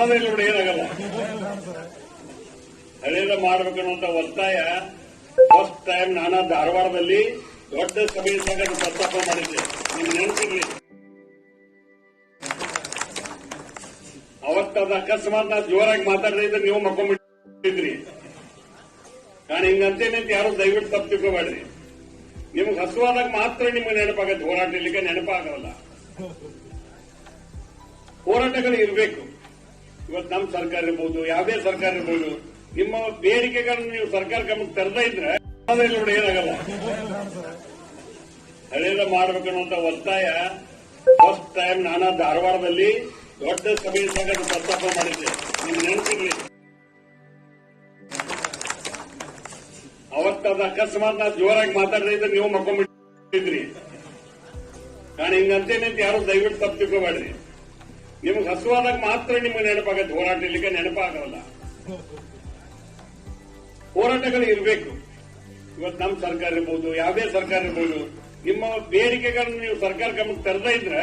ಏನಾಗಲ್ಲ. ಹಳೆಯದ ಮಾಡ್ಬೇಕನ್ನುವಂತ ಒತ್ತಾಯ first time ನಾನು ಧಾರವಾಡದಲ್ಲಿ ದೊಡ್ಡ ಸಭೆಯಾಗ ಪ್ರಸ್ತಾಪ ಮಾಡಿದ್ದೆ. ನಿಮ್ ನೆನಪಿರ್ಲಿ. ಅವತ್ತದ ಅಕಸ್ಮಾತ್ ನಾ ಜೋರಾಗಿ ಮಾತಾಡಿದ್ರೆ ನೀವು ಮಕ್ಕೊಂಡ್ಬಿಟ್ಟಿದ್ರಿ. ನಾನು ಹಿಂಗಂತೇನೆ ಯಾರು ದಯವಿಟ್ಟು ತಪ್ಪು ತಿಳ್ಕೊಬೇಡ್ರಿ. ನಿಮ್ಗೆ ಹಸುವಾದಾಗ ಮಾತ್ರ ನಿಮ್ಗೆ ನೆನಪಾಗತ್ತೆ. ಹೋರಾಟ ಇರ್ಲಿಕ್ಕೆ ನೆನಪಾಗಲ್ಲ. ಹೋರಾಟಗಳು ಇರಬೇಕು. ಇವತ್ತು ನಮ್ಮ ಸರ್ಕಾರ ಇರ್ಬೋದು, ಯಾವುದೇ ಸರ್ಕಾರ ಇರ್ಬೋದು, ನಿಮ್ಮ ಬೇಡಿಕೆಗಳನ್ನು ನೀವು ಸರ್ಕಾರ ಗಮನಕ್ಕೆ ತರದೇ ಇದ್ರೆ ನೋಡಿ ಏನಾಗಲ್ಲ. ಹಳೆಯದ ಮಾಡ್ಬೇಕನ್ನುವಂತ ಒತ್ತಾಯ ಫಸ್ಟ್ ಟೈಮ್ ನಾನು ಧಾರವಾಡದಲ್ಲಿ ದೊಡ್ಡ ಸಭೆಯಾಗ ಪ್ರಸ್ತಾಪ ಮಾಡಿದ್ದೆ. ನಿಮ್ಮ ನೆನಪಿರ್ಲಿ. ಅವತ್ತದ ಅಕಸ್ಮಾತ್ ನಾ ಜೋರಾಗಿ ಮಾತಾಡದಿದ್ರೆ ನೀವು ಮಕ್ಕೊಂಡ್ಬಿಟ್ಟಿದ್ರಿ. ನಾನು ಹಿಂಗಂತೇನೆ ಯಾರು ದಯವಿಟ್ಟು ತಪ್ಪು ತಿಳ್ಕೊಬೇಡ್ರಿ. ನಿಮ್ಗೆ ಹಸುವಾದಾಗ ಮಾತ್ರ ನಿಮ್ಗೆ ನೆನಪಾಗತ್ತೆ. ಹೋರಾಟ ನೆನಪಾಗಲ್ಲ. ಹೋರಾಟಗಳು ಇರಬೇಕು. ಇವತ್ತು ನಮ್ಮ ಸರ್ಕಾರ ಇರ್ಬೋದು, ಯಾವುದೇ ಸರ್ಕಾರ ಇರ್ಬೋದು, ನಿಮ್ಮ ಬೇಡಿಕೆಗಳನ್ನು ನೀವು ಸರ್ಕಾರ ಗಮನಕ್ಕೆ ತರದೇ ಇದ್ರೆ